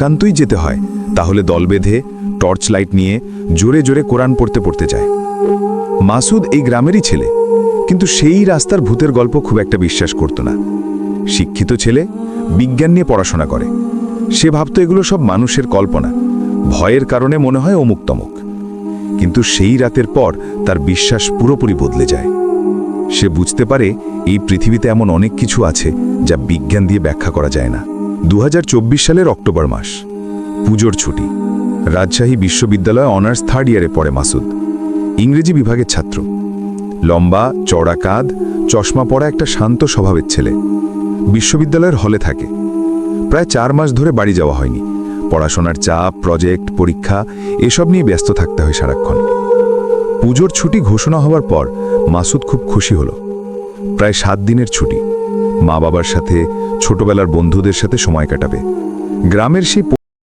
একান্তই যেতে হয়, তাহলে দল বেঁধে টর্চ লাইট নিয়ে, জোরে জোরে কোরআন পড়তে পড়তে যায়। মাসুদ এই গ্রামেরই ছেলে, কিন্তু সেই রাস্তার ভূতের গল্প খুব একটা বিশ্বাস করত না। শিক্ষিত ছেলে, বিজ্ঞান নিয়ে পড়াশোনা করে। সে ভাবত এগুলো সব মানুষের কল্পনা, ভয়ের কারণে মনে হয় অমুক তমুক কিন্তু সেই রাতের পর তার বিশ্বাস পুরোপুরি বদলে যায়। সে বুঝতে পারে এই পৃথিবীতে এমন অনেক কিছু আছে যা বিজ্ঞান দিয়ে ব্যাখ্যা করা যায় না। দু হাজার চব্বিশ সালের অক্টোবর মাস, পুজোর ছুটি। রাজশাহী বিশ্ববিদ্যালয়ে অনার্স থার্ড ইয়ারে পড়ে মাসুদ। ইংরেজি বিভাগের ছাত্র। লম্বা চড়া কাঁধ, চশমা পরা একটা শান্ত স্বভাবের ছেলে। বিশ্ববিদ্যালয়ের হলে থাকে। প্রায় চার মাস ধরে বাড়ি যাওয়া হয়নি। পড়াশোনার চাপ প্রজেক্ট পরীক্ষা, এসব নিয়ে ব্যস্ত থাকতে হয় সারাক্ষণ। পুজোর ছুটি ঘোষণা হওয়ার পর মাসুদ খুব খুশি হলো। প্রায় সাত দিনের ছুটি। মা বাবার সাথে ছোটবেলার বন্ধুদের সাথে সময় কাটাবে। গ্রামের সেই